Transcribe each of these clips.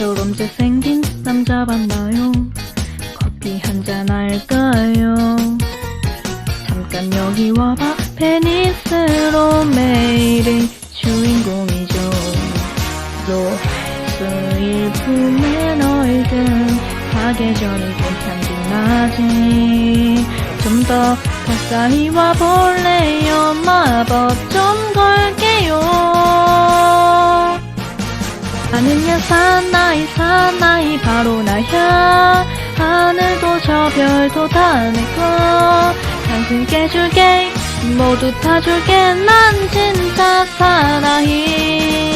나처럼 잘생긴 남자 봤나요? 커피 한잔 할까요? 잠깐 여기 와봐. 페니스로 매일의 주인공이죠. 로스 일품의 얼든 사계절이 괜찮긴 하지. 좀 더 가까이 와볼래요? 마법 좀 걸게요 하늘야 사나이 사나이 바로 나야. 하늘도 저 별도 다 내거. 당신 깨줄게. 모두 다 줄게. 난 진짜 사나이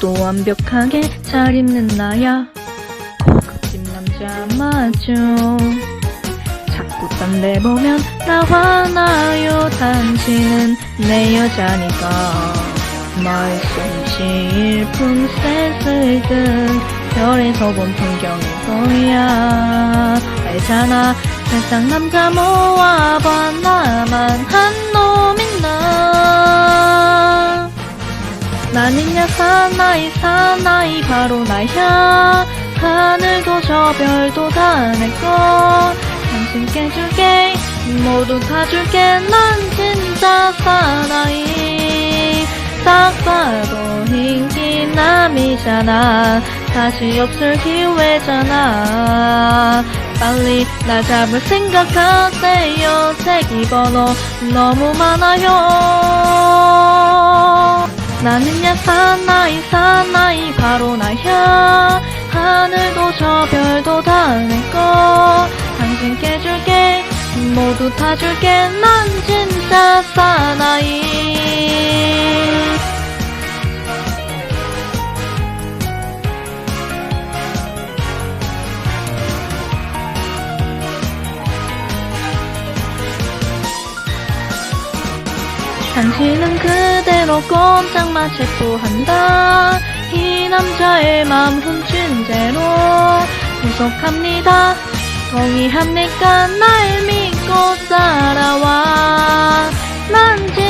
또 완벽하게 잘 입는 나야. 고급진 남자 맞죠 자꾸 딴 데 보면 나 화나요. 당신은 내 여자니까. 말솜씨 일품 센스를 든 별에서 본 풍경일 거야. 알잖아. 세상 남자 모아 나는야 사나이 사나이 바로 나야. 하늘도 저 별도 다 내거. 당신 깨줄게 모두 다 줄게. 난 진짜 사나이. 딱 봐도 인기남이잖아. 다시 없을 기회잖아. 빨리 나 잡을 생각하세요. 대기번호 너무 많아요 나는야 사나이 사나이 바로 나야 하늘도 저 별도 다 내거. 당신 깨줄게 모두 다 줄게. 난 진짜 사나이 당신은 그대로 꼼짝마 체포한다. 이 남자의 맘 훔친 죄로 구속합니다. 동의합니까? 날 믿고 살아와. 난 진짜 사나이